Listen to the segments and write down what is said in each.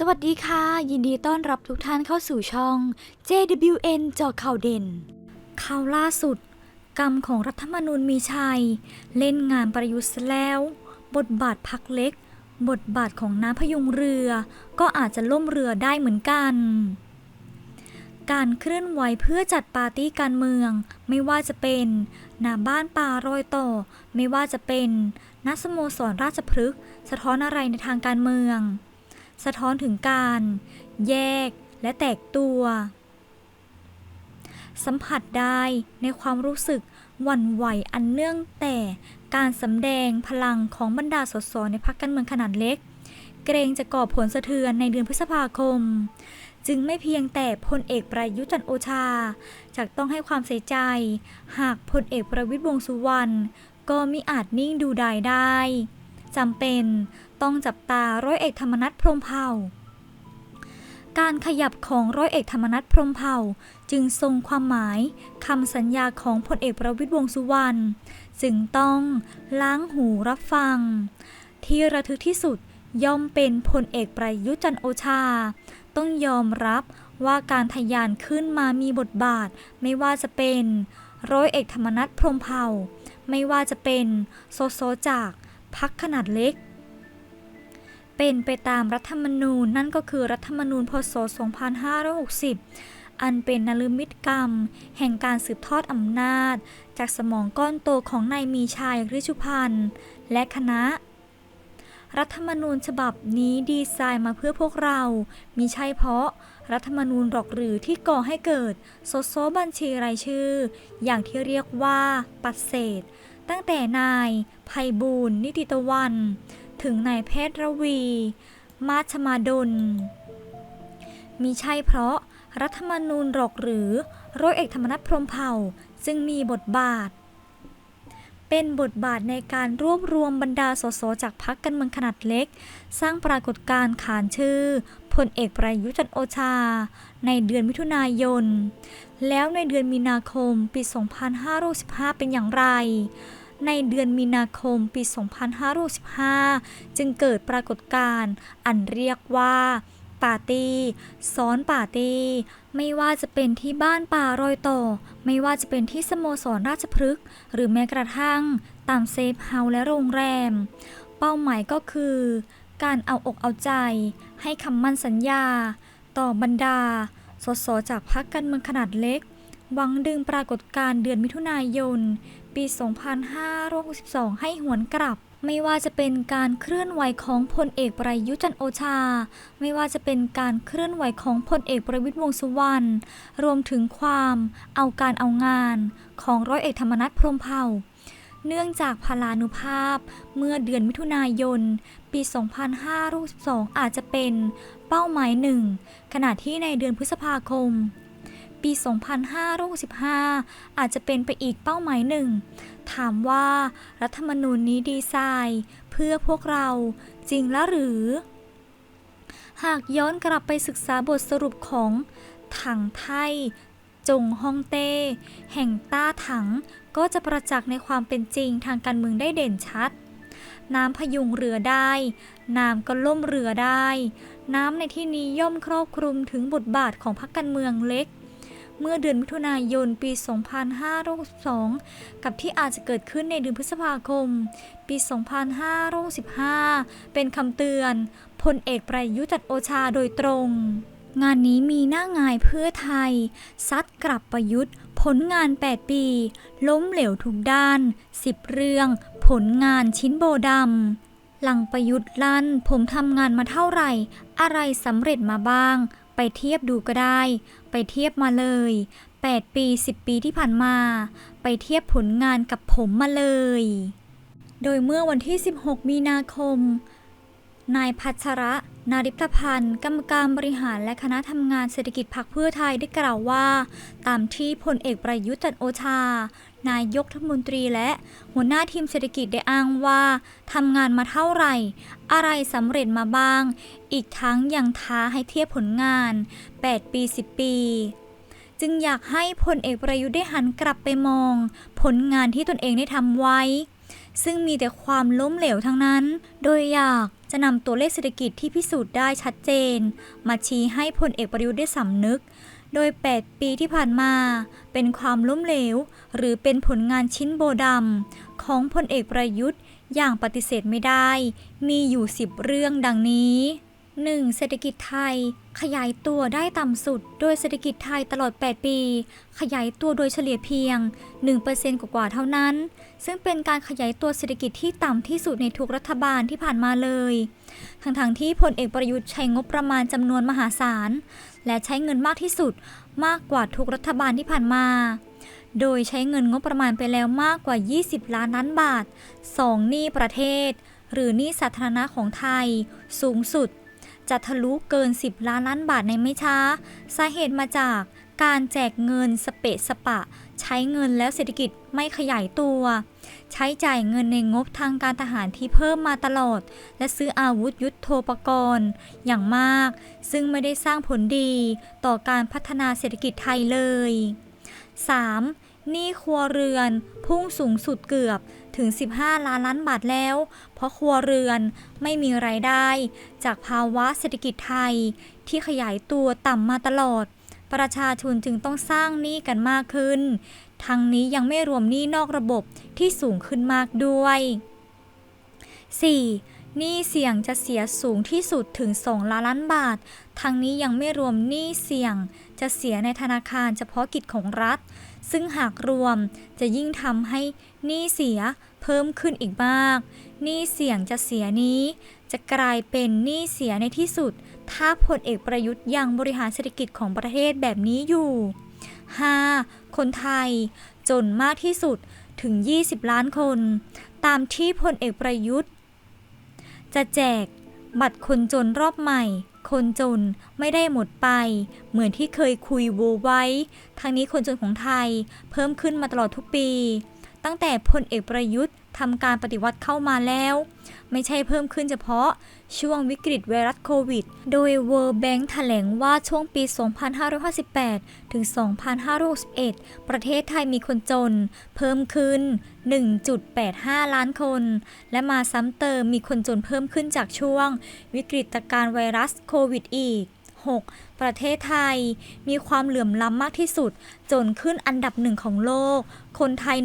สวัสดีค่ะ ยินดีต้อนรับทุกท่านเข้าสู่ช่อง JWN จอข่าวเด่น ข่าวล่าสุด กรรมของรัฐธรรมนูญมีชัย เล่นงานประยุทธ์แล้ว บทบาทพักเล็ก บทบาทของน้ำพยุงเรือ ก็อาจจะล่มเรือได้เหมือนกัน การเคลื่อนไหวเพื่อจัดปาร์ตี้การเมือง ไม่ว่าจะเป็นหน้าบ้านป่ารอยต่อ ไม่ว่าจะเป็นนัสโมสรราชพฤกษ์สะท้อนอะไรในทางการเมือง สะท้อนถึงการ แยกและแตกตัว สัมผัสได้ในความรู้สึกหวั่นไหวอันเนื่องแต่การสำแดงพลังของบรรดาสสในพรรคการเมืองขนาดเล็ก เกรงจะก่อผลสะเทือนในเดือนพฤษภาคม จึงไม่เพียงแต่พลเอกประยุทธ์จันโอชาจะต้องให้ความเสียใจ หากพลเอกประวิตรวงสุวรรณก็มิอาจนิ่งดูดายได้จำเป็น ต้องจับตาร้อยเอกธรรมนัฐพรมเผ่า การขยับของร้อยเอกธรรมนัฐพรมเผ่า จึงทรงความหมายคำสัญญาของพลเอกประวิตรวงสุวรรณจึงต้องล้างหูรับฟัง ที่ระทึกที่สุดย่อมเป็นพลเอกประยุจันโอชา ต้องยอมรับว่าการทะยานขึ้นมามีบทบาท ไม่ว่าจะเป็นร้อยเอกธรรมนัฐพรมเผ่า ไม่ว่าจะเป็นโซโซจากพักขนาดเล็ก เป็นไปตามรัฐธรรมนูญนั่นก็คือรัฐธรรมนูญพศ 2560 อันเป็นนลมิตกรรม แห่งการสืบทอดอำนาจ จากสมองก้อนโตของนายมีชัยฤชุพันธ์และคณะ รัฐธรรมนูญฉบับนี้ดีไซน์มาเพื่อพวกเรา มีใช่เพราะรัฐธรรมนูญหรอกหรือที่ก่อให้เกิดโซโซบัญชีรายชื่อ อย่างที่เรียกว่าปัดเศษ ตั้งแต่นายภัยบูลนิติตะวัน ถึงนายแพทย์ระวี มาชมาดลมีใช่เพราะรัฐธรรมนูญหรอกหรือร้อยเอกธรรมนัฐพรมเผ่าจึงมีบทบาท เป็นบทบาทในการรวบรวมบรรดาสสจากพรรคการเมืองขนาดเล็ก สร้างปรากฏการณ์ขานชื่อพลเอกประยุทธ์จันโอชา ในเดือนมิถุนายน แล้วในเดือนมีนาคมปี 2515เป็นอย่างไร ในเดือนมีนาคมปี 2515จึงเกิดปรากฏการณ์อันเรียกว่าปาร์ตี้ซ้อนปาร์ตี้ ไม่ว่าจะเป็นที่บ้านป่ารอยต่อ ไม่ว่าจะเป็นที่สโมสรราชพฤกษ์หรือแม้กระทั่งตามเซฟเฮาส์และโรงแรม เป้าหมายก็คือ การเอาอกเอาใจ ให้คำมั่นสัญญา ต่อบรรดา สสจากพรรคการเมืองขนาดเล็ก หวังดึงปรากฏการณ์เดือนมิถุนายน ปี 2562 ให้หวนกลับ ไม่ว่าจะเป็นการเคลื่อนไหวของพลเอกประยุจันโอชา ไม่ว่าจะเป็นการเคลื่อนไหวของพลเอกประวิตรวงษ์สุวรรณ รวมถึงความเอาการเอางานของร้อยเอกธรรมนัฐพรมเผ่าเนื่องจากพลานุภาพเมื่อเดือนมิถุนายน ปี 2562 อาจจะเป็นเป้าหมายหนึ่ง ขณะที่ในเดือนพฤษภาคม ปี 2565 อาจจะเป็นไปอีกเป้าหมายหนึ่ง ถามว่ารัฐธรรมนูญนี้ดีไซน์เพื่อพวกเราจริงล้วหรือ หากย้อนกลับไปศึกษาบทสรุปของถังไทยจงฮองเต้ แห่งต้าถังก็จะประจักษ์ในความเป็นจริงทางการเมืองได้เด่นชัด น้ำพยุงเรือได้ น้ำก็ล่มเรือได้ น้ำในที่นี้ย่อมครอบคลุมถึงบทบาทของพรรคการเมืองเล็ก เมื่อเดือนมิถุนายนปี 2562 กับที่อาจจะเกิดขึ้นในเดือนพฤษภาคม ปี 2515 เป็นคำเตือนพลเอกประยุทธ์จันโอชาโดยตรง งานนี้มีหน้างายเพื่อไทย ซัดกลับประยุทธ์ ผลงาน 8 ปี ล้มเหลวทุกด้าน 10 เรื่อง ผลงานชิ้นโบดำหลังประยุทธ์ลั่น ผมทำงานมาเท่าไหร่ อะไรสำเร็จมาบ้าง ไปเทียบดูก็ได้ ไปเทียบมาเลย 8 ปี 10 ปีที่ผ่านมา ไปเทียบผลงานกับผมมาเลย โดยเมื่อวันที่ 16 มีนาคม นายพัชระ นาริพพันธ์ กรรมการบริหารและคณะทำงานเศรษฐกิจพรรคเพื่อไทยได้กล่าวว่า ตามที่พลเอกประยุทธ์จันโอชา นายกรัฐมนตรีและหัวหน้าทีมเศรษฐกิจได้อ้างว่าทำงานมาเท่าไหร่ อะไรสำเร็จมาบ้าง อีกทั้งยังท้าให้เทียบผลงาน 8 ปี 10 ปีจึงอยากให้พลเอกประยุทธ์ได้หันกลับไปมอง ผลงานที่ตนเองได้ทำไว้ ซึ่งมีแต่ความล้มเหลวทั้งนั้น โดยอยาก จะนำตัวเลขเศรษฐกิจที่พิสูจน์ได้ชัดเจน มาชี้ให้พลเอกประยุทธ์ได้สำนึก โดย 8 ปีที่ผ่านมา เป็นความล้มเหลว หรือเป็นผลงานชิ้นโบดำของพลเอกประยุทธ์อย่างปฏิเสธไม่ได้ มีอยู่ 10 เรื่องดังนี้ 1. เศรษฐกิจไทย ขยายตัวได้ต่ำสุด โดยเศรษฐกิจไทยตลอด 8 ปี ขยายตัวโดยเฉลี่ยเพียง 1%กว่าๆเท่านั้น ซึ่งเป็นการขยายตัวเศรษฐกิจที่ต่ำที่สุดในทุกรัฐบาลที่ผ่านมาเลย ทั้งๆที่พลเอกประยุทธ์ใช้งบประมาณจำนวนมหาศาล และใช้เงินมากที่สุดมากกว่าทุกรัฐบาลที่ผ่านมาโดยใช้เงินงบประมาณไปแล้วมากกว่า 20 ล้านล้านบาท 2. หนี้ประเทศ หรือหนี้สาธารณะของไทย สูงสุด จะทะลุเกิน 10 ล้านล้านบาทในไม่ช้า สาเหตุมาจากการแจกเงินสเปะสปะ ใช้เงินแล้วเศรษฐกิจไม่ขยายตัว ใช้จ่ายเงินในงบทางการทหารที่เพิ่มมาตลอด และซื้ออาวุธยุโทโธปกรณ์ อย่างมาก ซึ่งไม่ได้สร้างผลดีต่อการพัฒนาเศรษฐกิจไทยเลย 3. หนี้ครัวเรือน พุ่งสูงสุดเกือบถึง 15 ล้านล้านบาทแล้ว เพราะครัวเรือนไม่มีไรายได้ จากภาวะเศรษฐกิจไทย ที่ขยายตัวต่ำมาตลอด ประชาชนจึงต้องสร้างหนี้กันมากขึ้น ทั้งนี้ยังไม่รวมหนี้นอกระบบที่สูงขึ้นมากด้วย 4. หนี้เสี่ยงจะเสียสูงที่สุดถึง 2 ล้านล้านบาท ทั้งนี้ยังไม่รวมหนี้เสี่ยง จะเสียในธนาคารเฉพาะกิจของรัฐ ซึ่งหากรวมจะยิ่งทำให้หนี้เสียเพิ่มขึ้นอีกมากหนี้เสี่ยงจะเสียนี้ จะกลายเป็นหนี้เสียในที่สุด ถ้าพลเอกประยุทธ์ยังบริหารเศรษฐกิจของประเทศแบบนี้อยู่ 5. คนไทย จนมากที่สุดถึง 20 ล้านคน ตามที่พลเอกประยุทธ์ จะแจก บัตรคนจนรอบใหม่ คนจนไม่ได้หมดไป เหมือนที่เคยคุยโวไว้ ทางนี้คนจนของไทยเพิ่มขึ้นมาตลอดทุกปี ตั้งแต่พลเอกประยุทธ์ทำการปฏิวัติเข้ามาแล้ว ไม่ใช่เพิ่มขึ้นเฉพาะช่วงวิกฤตไวรัสโควิด โดย World Bank แถลงว่าช่วงปี 2558 ถึง 2561 ประเทศไทยมีคนจน เพิ่มขึ้น 1.85 ล้านคน และมาซ้ำเติมมีคนจนเพิ่มขึ้นจากช่วงวิกฤตการไวรัสโควิดอีก 6. ประเทศไทย มีความเหลื่อมล้ำมากที่สุด จนขึ้นอันดับหนึ่งของโลก คนไทย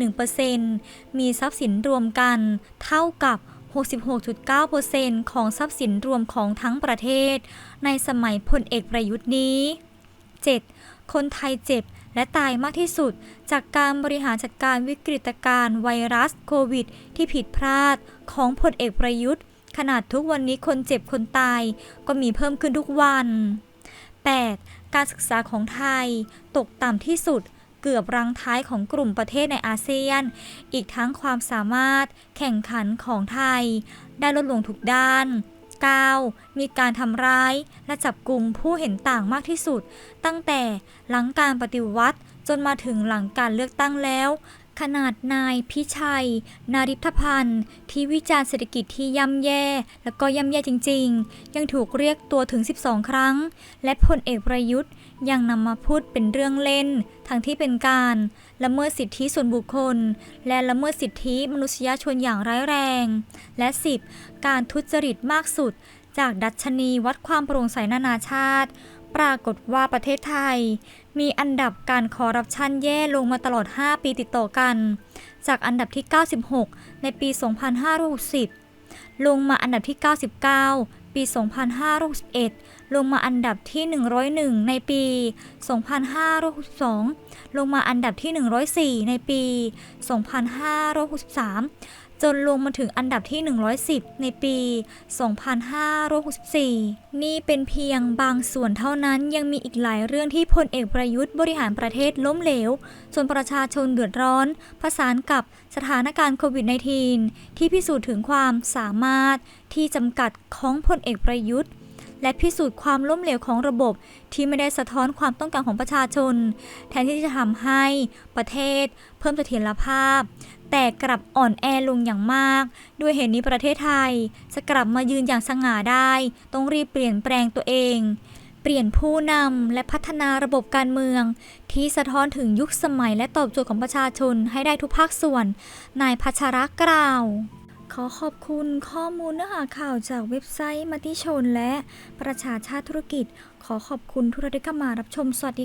1%มีทรัพย์สินรวมกัน เท่ากับ 66.9%ของทรัพย์สินรวมของทั้งประเทศ ในสมัยพลเอกประยุทธ์นี้ 7. คนไทยเจ็บและตายมากที่สุด จากการบริหารจัดการวิกฤตการณ์ไวรัสโควิด ที่ผิดพลาดของพลเอกประยุทธ์ ขนาดทุกวันนี้คนเจ็บคนตายก็มีเพิ่มขึ้นทุกวัน 8. การศึกษาของไทย ตกต่ำที่สุดเกือบรังท้ายของกลุ่มประเทศในอาเซียน อีกทั้งความสามารถแข่งขันของไทย ได้ลดลงทุกด้าน 9. มีการทำร้ายและจับกลุ่มผู้เห็นต่างมากที่สุด ตั้งแต่หลังการปฏิวัติจนมาถึงหลังการเลือกตั้งแล้ว ขนาดนายพิชัย นาริพพันธ์ ที่วิจารณ์เศรษฐกิจที่ย่ำแย่ และก็ย่ำแย่จริง ๆ ยังถูกเรียกตัวถึง 12 ครั้ง และพลเอกประยุทธ์ยังนำมาพูดเป็นเรื่องเล่น ทั้งที่เป็นการละเมิดสิทธิส่วนบุคคล และละเมิดสิทธิมนุษยชนอย่างร้ายแรง และ 10. การทุจริตมากสุด จากดัชนีวัดความโปร่งใสนานาชาติ ปรากฏว่าประเทศไทย มีอันดับการคอร์รัปชันแย่ลงมาตลอด 5 ปีติดต่อกัน จากอันดับที่ 96 ในปี 2560 ลงมาอันดับที่ 99 ปี 2561 ลงมาอันดับที่ 101 ในปี 2562 ลงมาอันดับที่ 104 ในปี 2563 จนลงมาถึงอันดับที่ 110 ในปี 2564 นี่เป็นเพียงบางส่วนเท่านั้นยังมีอีกหลายเรื่องที่พลเอกประยุทธ์บริหารประเทศล้มเหลวจนประชาชนเดือดร้อนผสานกับสถานการณ์โควิด -19 ที่พิสูจน์ถึงความสามารถที่จำกัดของพลเอกประยุทธ์และพิสูจน์ความล้มเหลวของระบบที่ไม่ได้สะท้อนความต้องการของประชาชน แทนที่จะทำให้ประเทศเพิ่มเสถียรภาพ แต่กลับอ่อนแอลงอย่างมาก ด้วยเหตุนี้ประเทศไทย จะกลับมายืนอย่างสง่าได้ ต้องรีบเปลี่ยนแปลงตัวเอง เปลี่ยนผู้นำและพัฒนาระบบการเมือง ที่สะท้อนถึงยุคสมัยและตอบโจทย์ของประชาชนให้ได้ทุกภาคส่วน นายพัชระกล่าวขอขอบคุณข้อมูลเนื้อหาข่าวจากเว็บไซต์มติชนและประชาชาติธุรกิจ ขอขอบคุณทุกท่านที่เข้ามารับชม สวัสดี